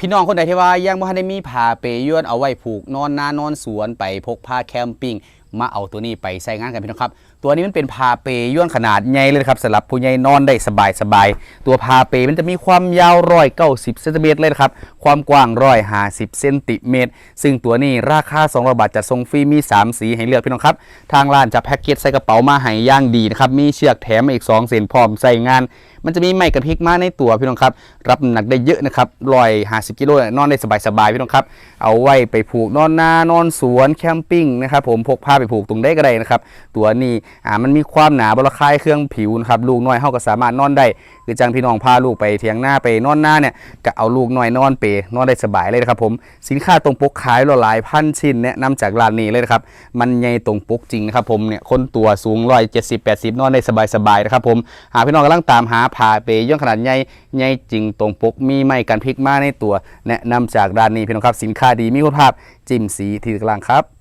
พี่น้องคนใดที่ว่ายังบ่ทันได้มีผ้าเปยวนเอาไว้ผูกนอนนานอนสวนไปพกผ้าแคมปิ้ง มาเอาตัวนี้ไปใส่งานกันพี่น้องครับ ตัวนี้มันเป็นผ้าเปย้วนขนาดใหญ่เลยนะครับสำหรับผู้ใหญ่นอนได้สบายสบายๆตัวผ้าเปมันจะมีความยาวร้อยเก้าสิบเซนติเมตรเลยนะครับ ความกว้างร้อยห้าสิบเซนติเมตร ซึ่งตัวนี้ราคา200บาทจัดส่งฟรีมี3สีให้เลือกพี่น้องครับ ทางร้านจะแพ็กเกจใส่กระเป๋ามาให้ย่างดีนะครับ มีเชือกแถมมาอีก2เส้นพร้อมใส่งาน มันจะมีไม้กระพริกมาในตัวพี่น้องครับ รับหนักได้เยอะนะครับร้อยห้าสิบกิโลนอนได้สบายๆพี่น้องครับ เอาไว้ไปผูกนอนนานอนสวนแคมปิ้งนะครับผมพกผ้าไปผูกตรงได้ก็ได้นะครับ ตัวนี้อ่ามันมีความหนาบระคายเครื่องผิวนะครับลูกน้อยเฮาก็สามารถนอนได้คือจังพี่น้องพาลูกไปเทียงหน้าไปนอนหน้าเนี่ยก็เอาลูกน้อยนอนเปนอนได้สบายเลยนะครับผมสินค้าตรงปกขายหลายพันชิ้นแนะนำจากร้านนี้เลยนะครับมันใหญ่ตรงปกจริงนะครับผมเนี่ยคนตัวสูงร้อยเจ็ดสิบแปดสิบนอนได้สบายๆนะครับผมหาพี่น้องกำลังตามหาผ้าเปย่องขนาดใหญ่ใหญ่จริงตรงปกมีไม้กันพลิกมาในตัว แนะนำจากร้านนี้พี่น้องครับสินค้าดีมีคุณภาพจิ้มสีที่กลางครับ